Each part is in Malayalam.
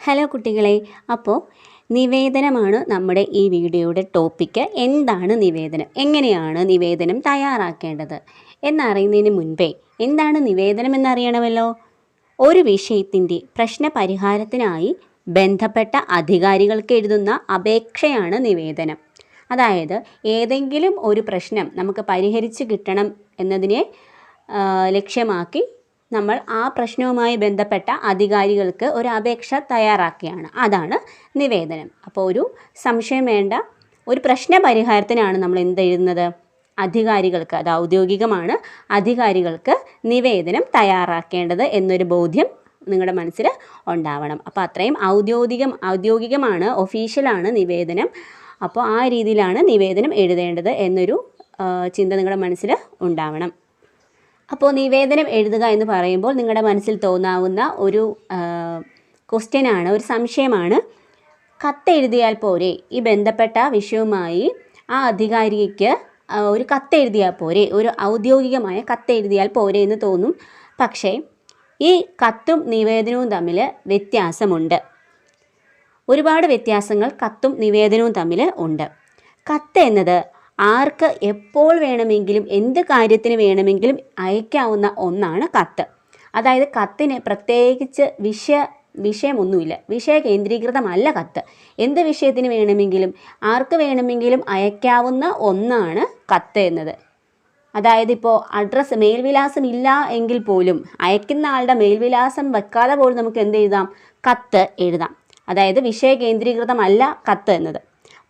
ഹലോ കുട്ടികളെ അപ്പോൾ നിവേദനമാണ് നമ്മുടെ ഈ വീഡിയോയുടെ ടോപ്പിക്ക്. എന്താണ് നിവേദനം? എങ്ങനെയാണ് നിവേദനം തയ്യാറാക്കേണ്ടത്? എന്നറിയുന്നതിന് മുൻപേ എന്താണ് നിവേദനം എന്നറിയണമല്ലോ? ഒരു വിഷയത്തിന്റെ പ്രശ്ന പരിഹാരത്തിനായി ബന്ധപ്പെട്ട അധികാരികൾക്ക് എഴുതുന്ന അപേക്ഷയാണ് നിവേദനം. അതായത് ഏതെങ്കിലും ഒരു പ്രശ്നം നമുക്ക് പരിഹരിച്ച് കിട്ടണം എന്നതിനെ ലക്ഷ്യമാക്കി നമ്മൾ ആ പ്രശ്നവുമായി ബന്ധപ്പെട്ട അധികാരികൾക്ക് ഒരു അപേക്ഷ തയ്യാറാക്കുകയാണ് അതാണ് നിവേദനം. അപ്പോൾ ഒരു സംശയം വേണ്ട. ഒരു പ്രശ്ന പരിഹാരത്തിനാണ് നമ്മൾ എന്ത് എഴുതുന്നത്? അധികാരികൾക്ക് അത് ഔദ്യോഗികമാണ് അധികാരികൾക്ക് നിവേദനം തയ്യാറാക്കേണ്ടത് എന്നൊരു ബോധ്യം നിങ്ങളുടെ മനസ്സിൽ ഉണ്ടാവണം. അപ്പോൾ അത്രയും ഔദ്യോഗികം ഔദ്യോഗികമാണ് ഒഫീഷ്യലാണ് നിവേദനം. അപ്പോൾ ആ രീതിയിലാണ് നിവേദനം എഴുതേണ്ടത് എന്നൊരു ചിന്ത നിങ്ങളുടെ മനസ്സിൽ ഉണ്ടാവണം. അപ്പോൾ നിവേദനം എഴുതുക എന്ന് പറയുമ്പോൾ നിങ്ങളുടെ മനസ്സിൽ തോന്നാവുന്ന ഒരു ക്വസ്റ്റ്യനാണ് ഒരു സംശയമാണ്. കത്തെഴുതിയാൽ പോരെ ഈ ബന്ധപ്പെട്ട വിഷയവുമായി ആ അധികാരിക്ക് ഒരു കത്തെഴുതിയാൽ പോരെ ഒരു ഔദ്യോഗികമായ കത്തെഴുതിയാൽ പോരെ എന്ന് തോന്നും. പക്ഷേ ഈ കത്തും നിവേദനവും തമ്മിൽ വ്യത്യാസമുണ്ട്. ഒരുപാട് വ്യത്യാസങ്ങൾ കത്തും നിവേദനവും തമ്മിൽ ഉണ്ട്. കത്ത് എന്നത് ആർക്ക് എപ്പോൾ വേണമെങ്കിലും എന്ത് കാര്യത്തിന് വേണമെങ്കിലും അയക്കാവുന്ന ഒന്നാണ് കത്ത്. അതായത് കത്തിന് പ്രത്യേകിച്ച് വിഷയ വിഷയമൊന്നുമില്ല. വിഷയ കേന്ദ്രീകൃതമല്ല കത്ത്. എന്ത് വിഷയത്തിന് വേണമെങ്കിലും ആർക്ക് വേണമെങ്കിലും അയക്കാവുന്ന ഒന്നാണ് കത്ത് എന്നത്. അതായത് ഇപ്പോൾ അഡ്രസ്സ് മേൽവിലാസം ഇല്ല എങ്കിൽ പോലും അയക്കുന്ന ആളുടെ മേൽവിലാസം വെക്കാതെ പോലും നമുക്ക് എന്ത് എഴുതാം? കത്ത് എഴുതാം. അതായത് വിഷയ കേന്ദ്രീകൃതമല്ല കത്ത് എന്നത്.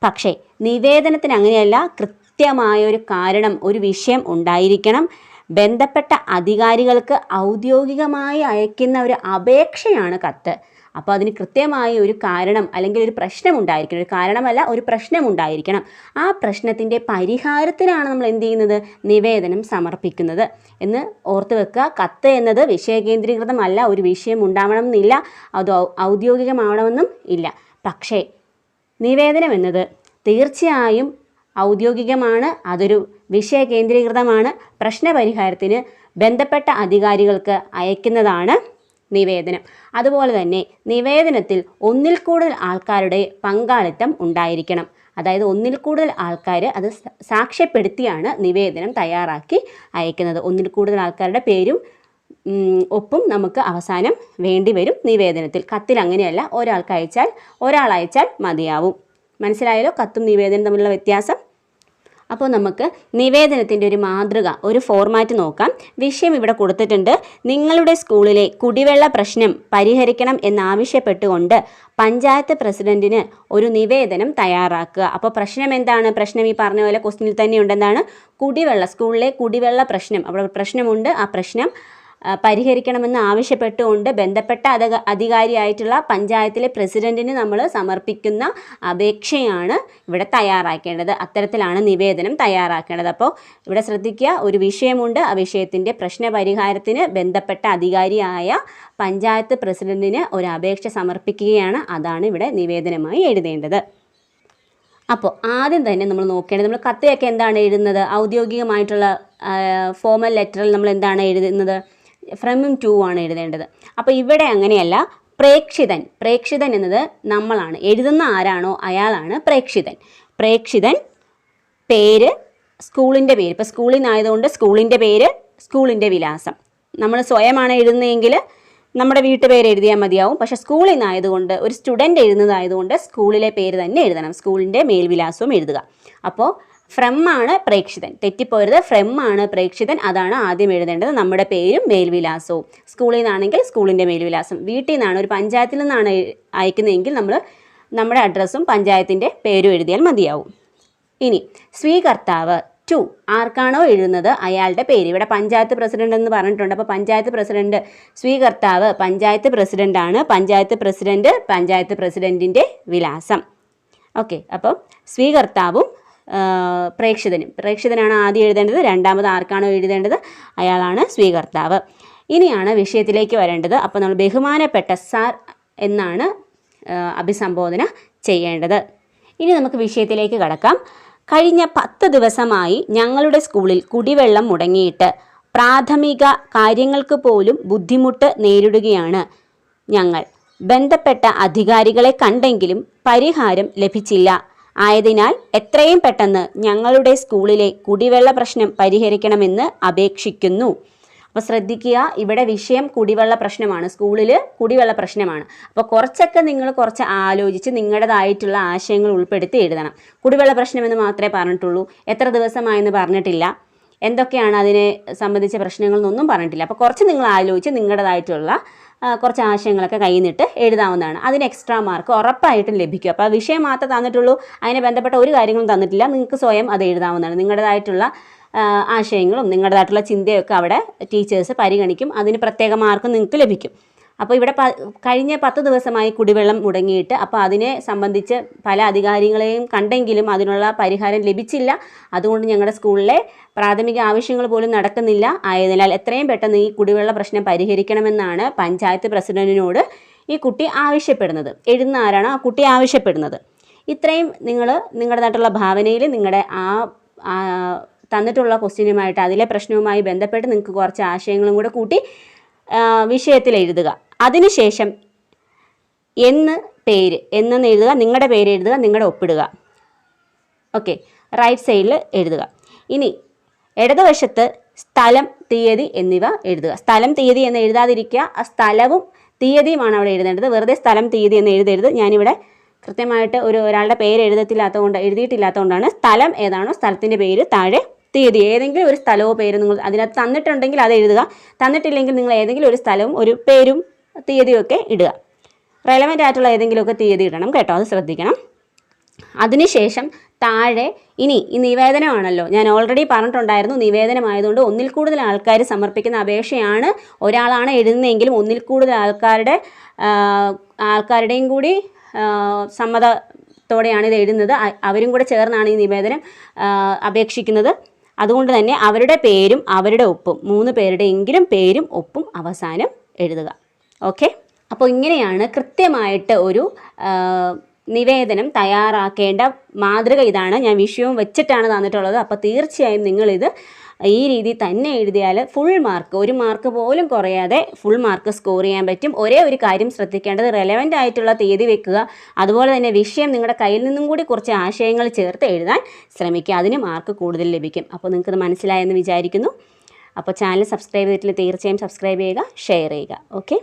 പക്ഷേ നിവേദനത്തിന് അങ്ങനെയല്ല കൃത്യമായ ഒരു കാരണം ഒരു വിഷയം ഉണ്ടായിരിക്കണം. ബന്ധപ്പെട്ട അധികാരികൾക്ക് ഔദ്യോഗികമായി അയക്കുന്ന ഒരു അപേക്ഷയാണ് കത്ത്. അപ്പോൾ അതിന് കൃത്യമായ ഒരു കാരണം അല്ലെങ്കിൽ ഒരു പ്രശ്നം ഉണ്ടായിരിക്കണം. ഒരു കാരണമല്ല ഒരു പ്രശ്നം ഉണ്ടായിരിക്കണം. ആ പ്രശ്നത്തിന്റെ പരിഹാരത്തിനാണ് നമ്മൾ എന്ത് ചെയ്യുന്നത്? നിവേദനം സമർപ്പിക്കുന്നത്. എന്ന് ഓർത്ത് വെക്കുക. കത്ത് എന്നത് വിഷയകേന്ദ്രീകൃതമല്ല. ഒരു വിഷയം ഉണ്ടാവണമെന്നില്ല. അത് ഔദ്യോഗികമാവണമെന്നും ഇല്ല. പക്ഷേ നിവേദനം എന്നത് തീർച്ചയായും ഔദ്യോഗികമാണ്. അതൊരു വിഷയ കേന്ദ്രീകൃതമാണ്. പ്രശ്നപരിഹാരത്തിന് ബന്ധപ്പെട്ട അധികാരികൾക്ക് അയക്കുന്നതാണ് നിവേദനം. അതുപോലെ തന്നെ നിവേദനത്തിൽ ഒന്നിൽ കൂടുതൽ ആൾക്കാരുടെ പങ്കാളിത്തം ഉണ്ടായിരിക്കണം. അതായത് ഒന്നിൽ കൂടുതൽ ആൾക്കാർ അത് സാക്ഷ്യപ്പെടുത്തിയാണ് നിവേദനം തയ്യാറാക്കി അയക്കുന്നത്. ഒന്നിൽ കൂടുതൽ ആൾക്കാരുടെ പേരും ഒപ്പും നമുക്ക് അവസാനം വേണ്ടി വരും നിവേദനത്തിൽ. കത്തിൽ അങ്ങനെയല്ല. ഒരാൾക്ക് അയച്ചാൽ ഒരാൾ അയച്ചാൽ മതിയാവും. മനസ്സിലായല്ലോ? കത്തും നിവേദനം തമ്മിലുള്ള വ്യത്യാസം. അപ്പോൾ നമുക്ക് നിവേദനത്തിന്റെ ഒരു മാതൃക ഒരു ഫോർമാറ്റ് നോക്കാം. വിഷയം ഇവിടെ കൊടുത്തിട്ടുണ്ട്. നിങ്ങളുടെ സ്കൂളിലെ കുടിവെള്ള പ്രശ്നം പരിഹരിക്കണം എന്നാവശ്യപ്പെട്ടുകൊണ്ട് പഞ്ചായത്ത് പ്രസിഡന്റിന് ഒരു നിവേദനം തയ്യാറാക്കുക. അപ്പോൾ പ്രശ്നം എന്താണ്? പ്രശ്നം ഈ പറഞ്ഞ പോലെ ക്വസ്റ്റിനിൽ തന്നെ ഉണ്ടെന്നാണ്. കുടിവെള്ള സ്കൂളിലെ കുടിവെള്ള പ്രശ്നം. അവിടെ പ്രശ്നമുണ്ട്. ആ പ്രശ്നം പരിഹരിക്കണമെന്ന് ആവശ്യപ്പെട്ടുകൊണ്ട് ബന്ധപ്പെട്ട അധ അധികാരിയായിട്ടുള്ള പഞ്ചായത്തിലെ പ്രസിഡന്റിന് നമ്മൾ സമർപ്പിക്കുന്ന അപേക്ഷയാണ് ഇവിടെ തയ്യാറാക്കേണ്ടത്. അത്തരത്തിലാണ് നിവേദനം തയ്യാറാക്കേണ്ടത്. അപ്പോൾ ഇവിടെ ശ്രദ്ധിക്കുക ഒരു വിഷയമുണ്ട്. ആ വിഷയത്തിന്റെ പ്രശ്ന പരിഹാരത്തിന് ബന്ധപ്പെട്ട അധികാരിയായ പഞ്ചായത്ത് പ്രസിഡന്റിന് ഒരു അപേക്ഷ സമർപ്പിക്കുകയാണ്. അതാണ് ഇവിടെ നിവേദനമായി എഴുതേണ്ടത്. അപ്പോൾ ആദ്യം തന്നെ നമ്മൾ നോക്കേണ്ടത് നമ്മൾ കത്തയൊക്കെ എന്താണ് എഴുതുന്നത്? ഔദ്യോഗികമായിട്ടുള്ള ഫോമൽ ലെറ്ററിൽ നമ്മൾ എന്താണ് എഴുതുന്നത്? ഫ്രമും ടു ആണ് എഴുതേണ്ടത്. അപ്പോൾ ഇവിടെ അങ്ങനെയല്ല പ്രേക്ഷിതൻ. പ്രേക്ഷിതൻ എന്നത് നമ്മളാണ്. എഴുതുന്ന ആരാണോ അയാളാണ് പ്രേക്ഷിതൻ. പ്രേക്ഷിതൻ പേര് സ്കൂളിന്റെ പേര്. ഇപ്പോൾ സ്കൂളിൽ നിന്നായതുകൊണ്ട് സ്കൂളിന്റെ പേര് സ്കൂളിന്റെ വിലാസം. നമ്മൾ സ്വയമാണ് എഴുതുന്നതെങ്കിൽ നമ്മുടെ വീട്ടുപേര് എഴുതിയാൽ മതിയാവും. പക്ഷെ സ്കൂളിൽ നിന്നായതുകൊണ്ട് ഒരു സ്റ്റുഡന്റ് എഴുതുന്നതായതുകൊണ്ട് സ്കൂളിലെ പേര് തന്നെ എഴുതണം. സ്കൂളിന്റെ മേൽവിലാസവും എഴുതുക. അപ്പോൾ ഫ്രം ആണ് പ്രേക്ഷിതൻ. തെറ്റിപ്പോരുത്. ഫ്രം ആണ് പ്രേക്ഷിതൻ. അതാണ് ആദ്യം എഴുതേണ്ടത്. നമ്മുടെ പേരും മേൽവിലാസവും. സ്കൂളിൽ നിന്നാണെങ്കിൽ സ്കൂളിന്റെ മേൽവിലാസം. വീട്ടിൽ നിന്നാണ് ഒരു പഞ്ചായത്തിൽ നിന്നാണ് അയക്കുന്നതെങ്കിൽ നമ്മൾ നമ്മുടെ അഡ്രസ്സും പഞ്ചായത്തിന്റെ പേരും എഴുതിയാൽ മതിയാവും. ഇനി സ്വീകർത്താവ് ടു. ആർക്കാണോ എഴുതുന്നത്? അയാളുടെ പേര്. ഇവിടെ പഞ്ചായത്ത് പ്രസിഡന്റ് എന്ന് പറഞ്ഞിട്ടുണ്ട്. അപ്പോൾ പഞ്ചായത്ത് പ്രസിഡന്റ് സ്വീകർത്താവ് പഞ്ചായത്ത് പ്രസിഡന്റാണ് പഞ്ചായത്ത് പ്രസിഡന്റ് പഞ്ചായത്ത് പ്രസിഡന്റിന്റെ വിലാസം. ഓക്കെ. അപ്പോൾ സ്വീകർത്താവും പ്രേക്ഷിതനും പ്രേക്ഷിതനാണ് ആദ്യം എഴുതേണ്ടത്. രണ്ടാമത് ആർക്കാണോ എഴുതേണ്ടത്? അയാളാണ് സ്വീകർത്താവ്. ഇനിയാണ് വിഷയത്തിലേക്ക് വരേണ്ടത്. അപ്പോൾ നമ്മൾ ബഹുമാനപ്പെട്ട സാർ എന്നാണ് അഭിസംബോധന ചെയ്യേണ്ടത്. ഇനി നമുക്ക് വിഷയത്തിലേക്ക് കടക്കാം. കഴിഞ്ഞ പത്ത് ദിവസമായി ഞങ്ങളുടെ സ്കൂളിൽ കുടിവെള്ളം മുടങ്ങിയിട്ട് പ്രാഥമിക കാര്യങ്ങൾക്ക് പോലും ബുദ്ധിമുട്ട് നേരിടുകയാണ് ഞങ്ങൾ. ബന്ധപ്പെട്ട അധികാരികളെ കണ്ടെങ്കിലും പരിഹാരം ലഭിച്ചില്ല. ആയതിനാൽ എത്രയും പെട്ടെന്ന് ഞങ്ങളുടെ സ്കൂളിലെ കുടിവെള്ള പ്രശ്നം പരിഹരിക്കണമെന്ന് അപേക്ഷിക്കുന്നു. അപ്പോൾ ശ്രദ്ധിക്കുക ഇവിടെ വിഷയം കുടിവെള്ള പ്രശ്നമാണ്. സ്കൂളിൽ കുടിവെള്ള പ്രശ്നമാണ്. അപ്പോൾ കുറച്ചൊക്കെ നിങ്ങൾ കുറച്ച് ആലോചിച്ച് നിങ്ങളുടേതായിട്ടുള്ള ആശയങ്ങൾ ഉൾപ്പെടുത്തി എഴുതണം. കുടിവെള്ള പ്രശ്നമെന്ന് മാത്രമേ പറഞ്ഞിട്ടുള്ളൂ. എത്ര ദിവസമായെന്ന് പറഞ്ഞിട്ടില്ല. എന്തൊക്കെയാണ് അതിനെ സംബന്ധിച്ച പ്രശ്നങ്ങളെന്നൊന്നും പറഞ്ഞിട്ടില്ല. അപ്പോൾ കുറച്ച് നിങ്ങൾ ആലോചിച്ച് നിങ്ങളുടേതായിട്ടുള്ള കുറച്ച് ആശയങ്ങളൊക്കെ കയ്യിൽ എഴുതാവുന്നതാണ്. അതിന് എക്സ്ട്രാ മാർക്ക് ഉറപ്പായിട്ടും ലഭിക്കും. അപ്പോൾ ആ വിഷയം മാത്രമേ തന്നിട്ടുള്ളൂ. അതിനെ ബന്ധപ്പെട്ട ഒരു കാര്യങ്ങളും തന്നിട്ടില്ല. നിങ്ങൾക്ക് സ്വയം അത് എഴുതാവുന്നതാണ്. നിങ്ങളുടേതായിട്ടുള്ള ആശയങ്ങളും നിങ്ങളുടേതായിട്ടുള്ള ചിന്തയൊക്കെ അവിടെ ടീച്ചേഴ്സ് പരിഗണിക്കും. അതിന് പ്രത്യേക മാർക്കും നിങ്ങൾക്ക് ലഭിക്കും. അപ്പോൾ ഇവിടെ കഴിഞ്ഞ പത്ത് ദിവസമായി കുടിവെള്ളം മുടങ്ങിയിട്ട് അപ്പോൾ അതിനെ സംബന്ധിച്ച് പല അധികാരികളെയും കണ്ടെങ്കിലും അതിനുള്ള പരിഹാരം ലഭിച്ചില്ല. അതുകൊണ്ട് ഞങ്ങളുടെ സ്കൂളിലെ പ്രാഥമിക ആവശ്യങ്ങൾ പോലും നടക്കുന്നില്ല. ആയതിനാൽ എത്രയും പെട്ടെന്ന് ഈ കുടിവെള്ള പ്രശ്നം പരിഹരിക്കണമെന്നാണ് പഞ്ചായത്ത് പ്രസിഡന്റിനോട് ഈ കുട്ടി ആവശ്യപ്പെടുന്നത്. എഴുതുന്ന ആരാണ് ആ കുട്ടി ആവശ്യപ്പെടുന്നത്. ഇത്രയും നിങ്ങൾ നിങ്ങളുടേതായിട്ടുള്ള ഭാവനയിൽ നിങ്ങളുടെ ആ തന്നിട്ടുള്ള ക്വസ്റ്റ്യനുമായിട്ട് അതിലെ പ്രശ്നവുമായി ബന്ധപ്പെട്ട് നിങ്ങൾക്ക് കുറച്ച് ആശയങ്ങളും കൂടെ കൂട്ടി വിഷയത്തിൽ എഴുതുക. അതിനുശേഷം എന്ന് പേര് എന്നെന്ന് എഴുതുക നിങ്ങളുടെ പേര് എഴുതുക നിങ്ങളുടെ ഒപ്പിടുക. ഓക്കെ റൈറ്റ് സൈഡിൽ എഴുതുക. ഇനി ഇടതുവശത്ത് സ്ഥലം തീയതി എന്നിവ എഴുതുക. സ്ഥലം തീയതി എന്ന് എഴുതാതിരിക്കുക. ആ സ്ഥലവും തീയതിയുമാണ് അവിടെ എഴുതേണ്ടത്. വെറുതെ സ്ഥലം തീയതി എന്ന് എഴുതരുത്. ഞാനിവിടെ കൃത്യമായിട്ട് ഒരു ഒരാളുടെ പേര് എഴുതത്തില്ലാത്തതുകൊണ്ട് എഴുതിയിട്ടില്ലാത്തതുകൊണ്ടാണ് സ്ഥലം ഏതാണോ സ്ഥലത്തിന്റെ പേര് താഴെ തീയതി ഏതെങ്കിലും ഒരു സ്ഥലമോ പേരും നിങ്ങൾ അതിനകത്ത് തന്നിട്ടുണ്ടെങ്കിൽ അത് എഴുതുക. തന്നിട്ടില്ലെങ്കിൽ നിങ്ങൾ ഏതെങ്കിലും ഒരു സ്ഥലവും ഒരു പേരും തീയതിയും ഒക്കെ ഇടുക. റെലവന്റ് ആയിട്ടുള്ള ഏതെങ്കിലുമൊക്കെ തീയതി ഇടണം കേട്ടോ അത് ശ്രദ്ധിക്കണം. അതിനുശേഷം താഴെ ഇനി ഈ നിവേദനമാണല്ലോ ഞാൻ ഓൾറെഡി പറഞ്ഞിട്ടുണ്ടായിരുന്നു നിവേദനമായതുകൊണ്ട് ഒന്നിൽ കൂടുതൽ ആൾക്കാർ സമർപ്പിക്കുന്ന അപേക്ഷയാണ് ഒരാളാണ് എഴുതുന്നതെങ്കിലും ഒന്നിൽ കൂടുതൽ ആൾക്കാരുടെ ആൾക്കാരുടെയും കൂടി സമ്മതത്തോടെയാണ് ഇത് എഴുതുന്നത്. അവരും കൂടെ ചേർന്നാണ് ഈ നിവേദനം അപേക്ഷിക്കുന്നത്. അതുകൊണ്ട് തന്നെ അവരുടെ പേരും അവരുടെ ഒപ്പും മൂന്ന് പേരുടെ എങ്കിലും പേരും ഒപ്പും അവസാനം എഴുതുക. ഓക്കെ? അപ്പോൾ ഇങ്ങനെയാണ് കൃത്യമായിട്ട് ഒരു നിവേദനം തയ്യാറാക്കേണ്ട മാതൃക ഇതാണ്. ഞാൻ വിഷയവും വെച്ചിട്ടാണ് തന്നിട്ടുള്ളത്. അപ്പോൾ തീർച്ചയായും നിങ്ങളിത് ഈ രീതി തന്നെ എഴുതിയാൽ ഫുൾ മാർക്ക് ഒരു മാർക്ക് പോലും കുറയാതെ ഫുൾ മാർക്ക് സ്കോർ ചെയ്യാൻ പറ്റും. ഒരേ ഒരു കാര്യം ശ്രദ്ധിക്കേണ്ടത് റെലവന്റ് ആയിട്ടുള്ള തീയതി വെക്കുക. അതുപോലെ തന്നെ വിഷയം നിങ്ങളുടെ കയ്യിൽ നിന്നും കൂടി കുറച്ച് ആശയങ്ങൾ ചേർത്ത് എഴുതാൻ ശ്രമിക്കുക. അതിന് മാർക്ക് കൂടുതൽ ലഭിക്കും. അപ്പോൾ നിങ്ങൾക്കത് മനസ്സിലായെന്ന് വിചാരിക്കുന്നു. അപ്പോൾ ചാനൽ സബ്സ്ക്രൈബ് ചെയ്തിട്ടില്ല തീർച്ചയായും സബ്സ്ക്രൈബ് ചെയ്യുക ഷെയർ ചെയ്യുക. ഓക്കെ